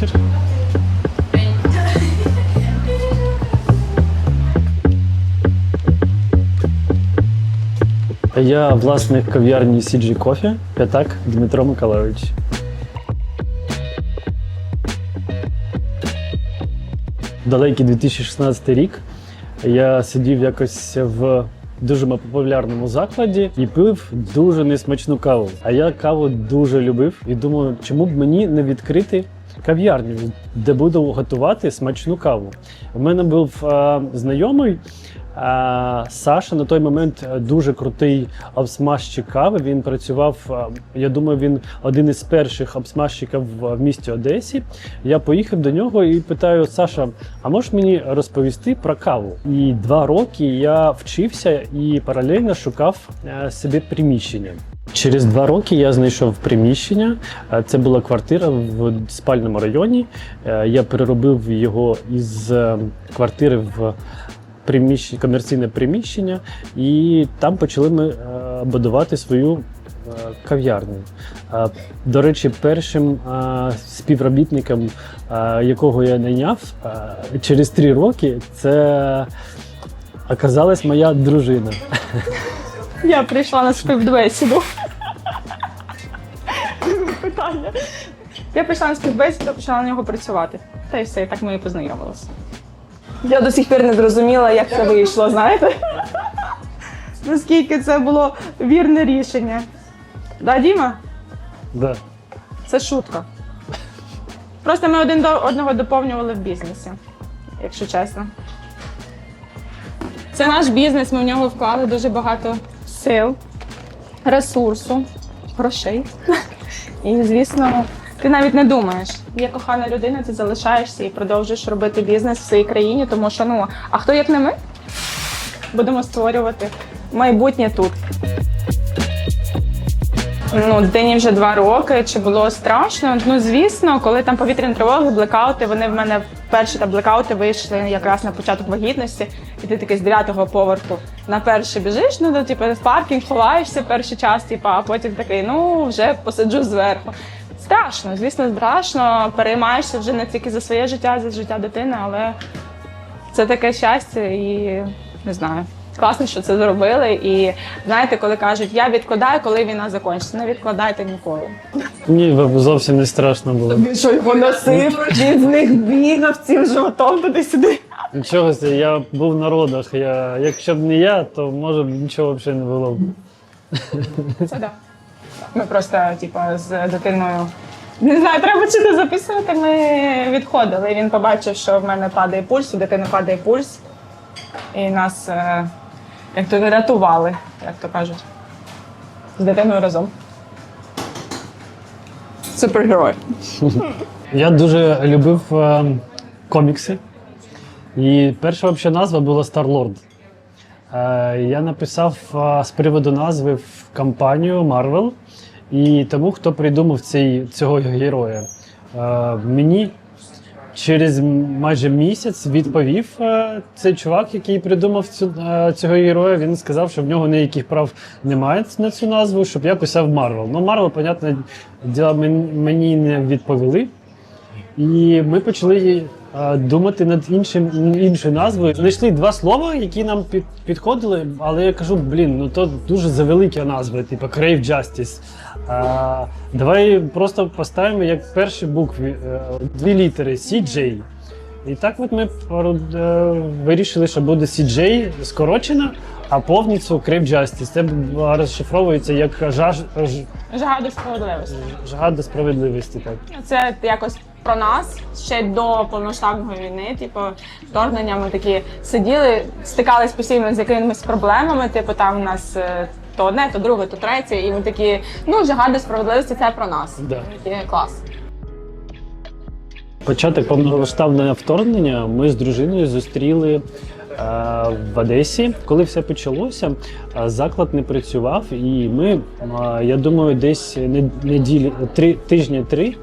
вечір. Я власник кав'ярні CG Coffee, П'ятак Дмитро Миколайович. Далекий 2016 рік я сидів якось в дуже популярному закладі і пив дуже несмачну каву. А я каву дуже любив і думаю, чому б мені не відкрити кав'ярню, де буду готувати смачну каву. У мене був е, знайомий. А Саша на той момент дуже крутий обсмажчик кави. Він працював. е, Я думаю, він один із перших обсмажчиків в місті Одесі. Я поїхав до нього і питаю: Саша, а можеш мені розповісти про каву? І два роки я вчився і паралельно шукав е, собі приміщення. Через два роки я знайшов приміщення. Е, Це була квартира в спальному районі. Е, Я переробив його із е, квартири в приміщення, комерційне приміщення, і там почали ми будувати свою кав'ярню. До речі, першим співробітником, якого я найняв через три роки, це оказалась моя дружина. Я прийшла на співбесіду. Питання. Я прийшла на співбесіду, почала на нього працювати. Та й все, і так ми і познайомилися. Я до сих пір не зрозуміла, як це вийшло, знаєте? Наскільки це було вірне рішення. Да, Діма? Да. Це шутка. Просто ми один до одного доповнювали в бізнесі, якщо чесно. Це наш бізнес, ми в нього вклали дуже багато сил, ресурсу, грошей. І, звісно, ти навіть не думаєш. Є кохана людина, ти залишаєшся і продовжуєш робити бізнес в своїй країні, тому що ну, а хто як не ми? Будемо створювати майбутнє тут. Ну, дитині вже два роки. Чи було страшно? Ну, звісно, коли там повітряні тривоги, блекаути, вони в мене перші та блекаути вийшли якраз на початок вагітності, і ти такий з дев'ятого поверху на перший біжиш, ну, то, типу, в паркінг ховаєшся перший час, типу, а потім такий, ну, вже посиджу зверху. Страшно, звісно, страшно. Переймаєшся вже не тільки за своє життя, за життя дитини, але це таке щастя і не знаю. Класно, що це зробили. І знаєте, коли кажуть, я відкладаю, коли війна закінчиться, не відкладайте ніколи. Ні, зовсім не страшно було. Він що його носив, він з них бігав цим животом туди-сюди. Нічого, я був на родах. Я, якщо б не я, то може б нічого взагалі не було. б. Це да. Ми просто, типа, з дитиною. Не знаю, треба чи не записувати. Ми відходили. Він побачив, що в мене падає пульс, у дитини падає пульс. І нас, е, як то рятували, як то кажуть, з дитиною разом. Супергерой. Я дуже любив е, комікси. І перша взагалі назва була Star-Lord. Е, я написав е, з приводу назви в компанію Marvel. І тому, хто придумав цей, цього героя. Е, мені через майже місяць відповів е, цей чувак, який придумав цю, е, цього героя. Він сказав, що в нього ніяких прав немає на цю назву, щоб я писав Марвел. Ну, Марвел, понятне діло, мен- мені не відповіли. І ми почали думати над іншим іншою назвою. Знайшли два слова, які нам під, підходили, але я кажу, блін, ну то дуже завеликі назви, типу Crave Justice. Е, давай просто поставимо як перші букви, е, дві літери CJ. І так от ми е, вирішили, що буде CJ скорочено, а повністю Crave Justice. Це розшифровується як жаж, Жага до справедливості. жага до справедливості. Так. Це якось про нас ще до повноштабної війни. Типу, вторгнення ми такі сиділи, стикались постійно з якимись проблемами. Типу, там у нас е, то одне, то друге, то третє, і ми такі, ну жага до справедливості це про нас. Да. Такі, клас. Початок повномасштабного вторгнення ми з дружиною зустріли е, в Одесі. Коли все почалося, е, заклад не працював, і ми, я думаю, десь неділі три тижні три.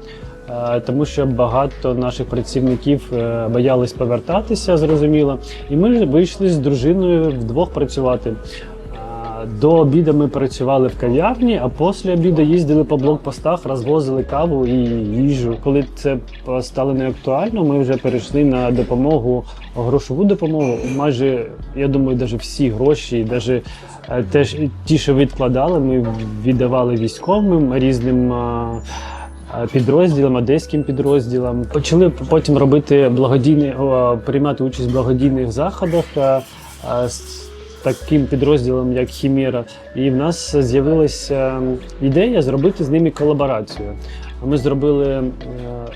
Е, Тому що багато наших працівників е, боялись повертатися, зрозуміло. І ми вийшли з дружиною вдвох працювати. Е, До обіду ми працювали в кав'ярні, а після обіду їздили по блокпостах, розвозили каву і їжу. Коли це стало неактуально, ми вже перейшли на допомогу, грошову допомогу. Майже я думаю, навіть всі гроші, навіть теж ті, що відкладали, ми віддавали військовим різним. А, Підрозділам, одеським підрозділам почали потім робити благодійні приймати участь в благодійних заходах а, а, з таким підрозділом, як Хімера. І в нас з'явилася ідея зробити з ними колаборацію. Ми зробили е,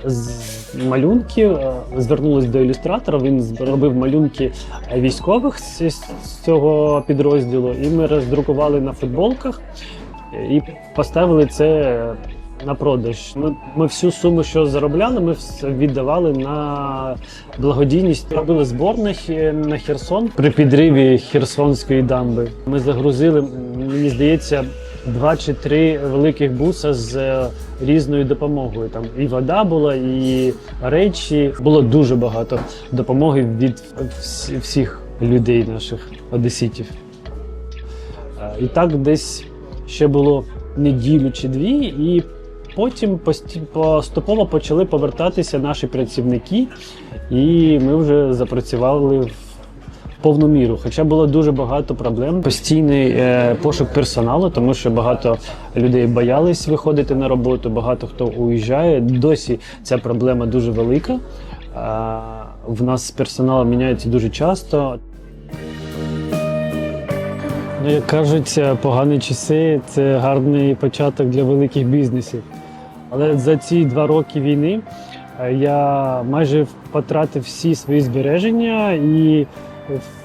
з малюнки, е, звернулись до ілюстратора. Він зробив малюнки військових з цього підрозділу, і ми роздрукували на футболках і поставили це на продаж. Ми, ми всю суму, що заробляли, ми віддавали на благодійність. Робили збор на, Херсон при підриві Херсонської дамби. Ми загрузили, мені здається, два чи три великих буса з е, різною допомогою. Там і вода була, і речі. Було дуже багато допомоги від всіх людей наших одеситів. Е, І так десь ще було неділю чи дві, і потім поступово почали повертатися наші працівники, і ми вже запрацювали в повну міру. Хоча було дуже багато проблем. Постійний е, пошук персоналу, тому що багато людей боялись виходити на роботу, багато хто уїжджає. Досі ця проблема дуже велика. А, в нас персонал міняється дуже часто. Ну, як кажуть, погані часи це гарний початок для великих бізнесів. Але за ці два роки війни е, я майже потратив всі свої збереження і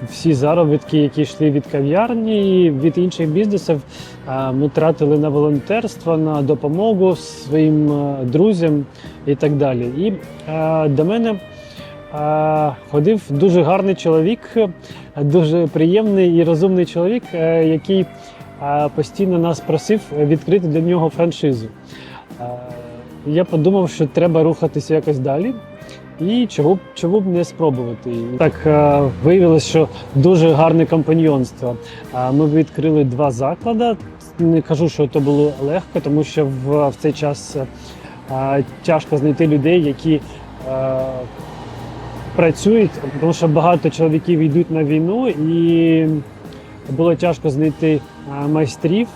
всі заробітки, які йшли від кав'ярні і від інших бізнесів, е, ми тратили на волонтерство, на допомогу своїм е, друзям і так далі. І до мене ходив дуже гарний чоловік, дуже приємний і розумний чоловік, який постійно нас просив відкрити для нього франшизу. Я подумав, що треба рухатися якось далі. І чого б чого б не спробувати. Так е, виявилось, що дуже гарне компаньйонство. Ми відкрили два заклади. Не кажу, що це було легко, тому що в, в цей час е, тяжко знайти людей, які е, працюють, тому що багато чоловіків йдуть на війну, і було тяжко знайти майстрів.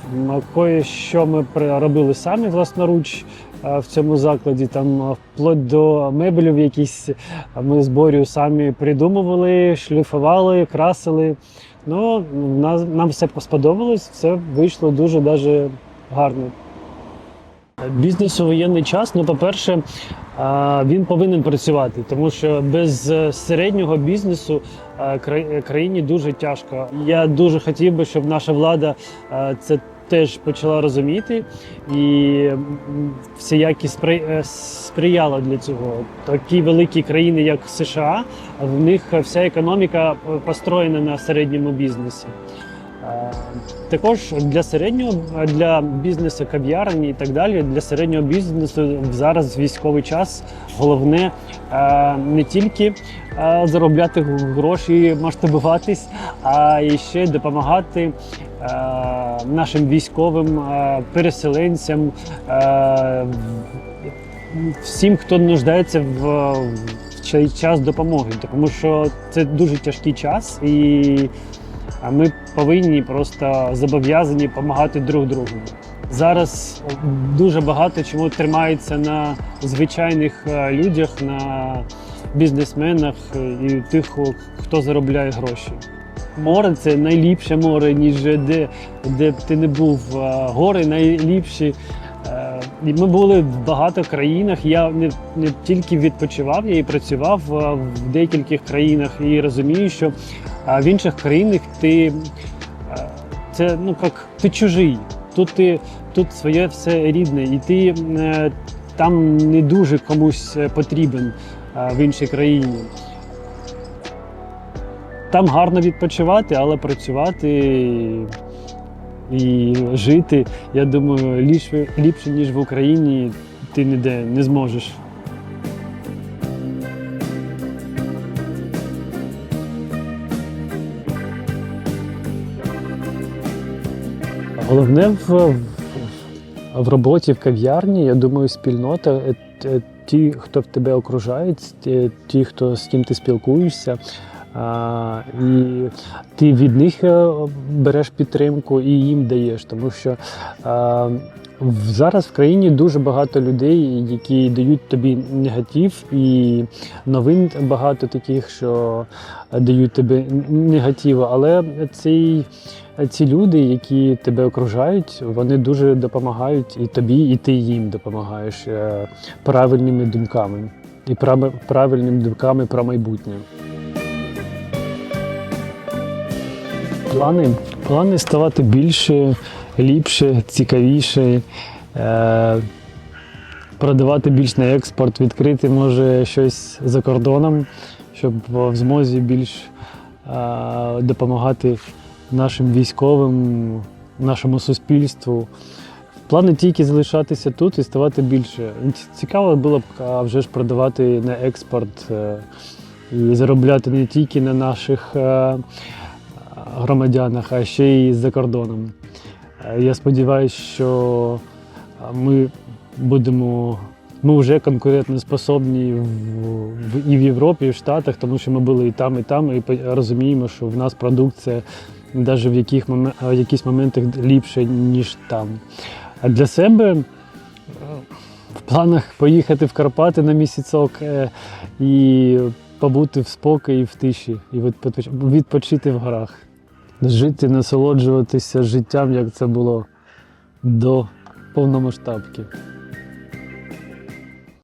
Кое-що ми при- робили самі власноруч е, в цьому закладі. Там е, вплоть до мебелів якісь е, ми з Борю самі придумували, шліфували, красили. Ну, нам все сподобалось, все вийшло дуже гарно. Бізнес у воєнний час, ну, по-перше, він повинен працювати, тому що без е, середнього бізнесу е, країні дуже тяжко. Я дуже хотів би, щоб наша влада е, це теж почала розуміти і всіякі спри- сприяла для цього. Такі великі країни, як США, в них вся економіка построєна на середньому бізнесі. Також для середнього для бізнесу кав'ярні і так далі. Для середнього бізнесу зараз військовий час головне е, не тільки е, заробляти гроші, масштабуватись, а і ще допомагати е, нашим військовим переселенцям, всім, хто нуждається в цей час допомоги, тому що це дуже тяжкий час і. А ми повинні просто зобов'язані допомагати друг другу. Зараз дуже багато чому тримається на звичайних е, людях, на бізнесменах і тих, хто заробляє гроші. Море це найліпше море, ніж де, де б ти не був. Е, Гори найліпші. Е, ми були в багато країнах. Я не, не тільки відпочивав, я і працював е, в деяких країнах і розумію, що в інших країнах ти е, це ну як ти чужий. Тут ти тут своє все рідне, і ти е, там не дуже комусь е, потрібен е, в іншій країні. Там гарно відпочивати, але працювати і жити, я думаю, ліпше, ліпше ніж в Україні ти ніде не зможеш. Головне в, в, роботі в кав'ярні, я думаю, спільнота. е, е, Ті, хто в тебе окружають, ті, ті, хто з ким ти спілкуєшся, а, і ти від них е, береш підтримку і їм даєш. Тому що а, зараз в країні дуже багато людей, які дають тобі негатив, і новин багато таких, що дають тобі негатив. Але цей ці люди, які тебе окружають, вони дуже допомагають і тобі, і ти їм допомагаєш е, правильними думками і прав- правильними думками про майбутнє. Плани, плани ставати більше, ліпше, цікавіше, е, продавати більш на експорт, відкрити може щось за кордоном, щоб в змозі більш е, допомагати нашим військовим, нашому суспільству. Плани тільки залишатися тут і ставати більше. Цікаво було б вже ж продавати на експорт е, і заробляти не тільки на наших е, громадянах, а ще й за кордоном. Е, Я сподіваюся, що е, ми будемо. Ми вже конкурентоспособні в, і в Європі, і в Штатах, тому що ми були і там, і там, і розуміємо, що в нас продукція навіть в яких момен- в якісь моменти ліпше, ніж там. А для себе е, в планах поїхати в Карпати на місяцок е, і побути в спокої, в тиші, і відпочити в горах. Жити, насолоджуватися життям, як це було до повномасштабки.